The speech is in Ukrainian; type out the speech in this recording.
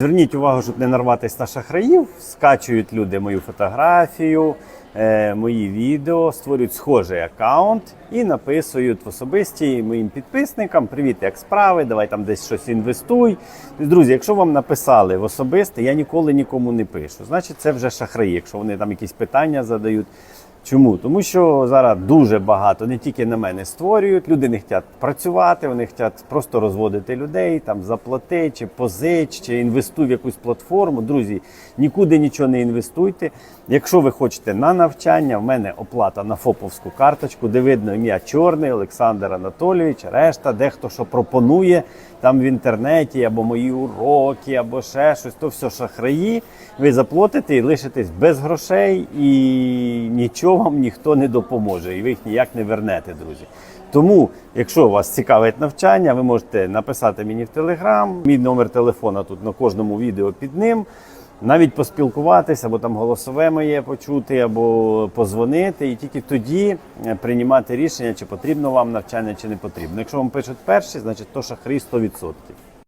Зверніть увагу, щоб не нарватися на шахраїв. Скачують люди мою фотографію, е, мої відео, створюють схожий аккаунт і написують в особисті моїм підписникам: Привіт, як справи, давай там десь щось інвестуй. Друзі, якщо вам написали в особисте, я ніколи нікому не пишу. Значить, це вже шахраї, якщо вони там якісь питання задають. Чому? Тому що зараз дуже багато не тільки на мене створюють. Люди не хочуть працювати, вони хочуть просто розводити людей, там заплати, чи позич, чи інвестуй в якусь платформу. Друзі, нікуди нічого не інвестуйте. Якщо ви хочете на навчання, в мене оплата на ФОПовську карточку, де видно ім'я Чорний, Олександр Анатолійович, решта, дехто що пропонує там в інтернеті, або мої уроки, або ще щось, то все шахраї. Ви заплатите і лишитесь без грошей, і нічого вам ніхто не допоможе, і ви їх ніяк не вернете, друзі. Тому, якщо вас цікавить навчання, ви можете написати мені в Телеграм. Мій номер телефона тут на кожному відео під ним. Навіть поспілкуватися, або там голосове моє почути, або позвонити, і тільки тоді е, приймати рішення, чи потрібно вам навчання, чи не потрібно. Якщо вам пишуть перші, значить то шахрі 100%.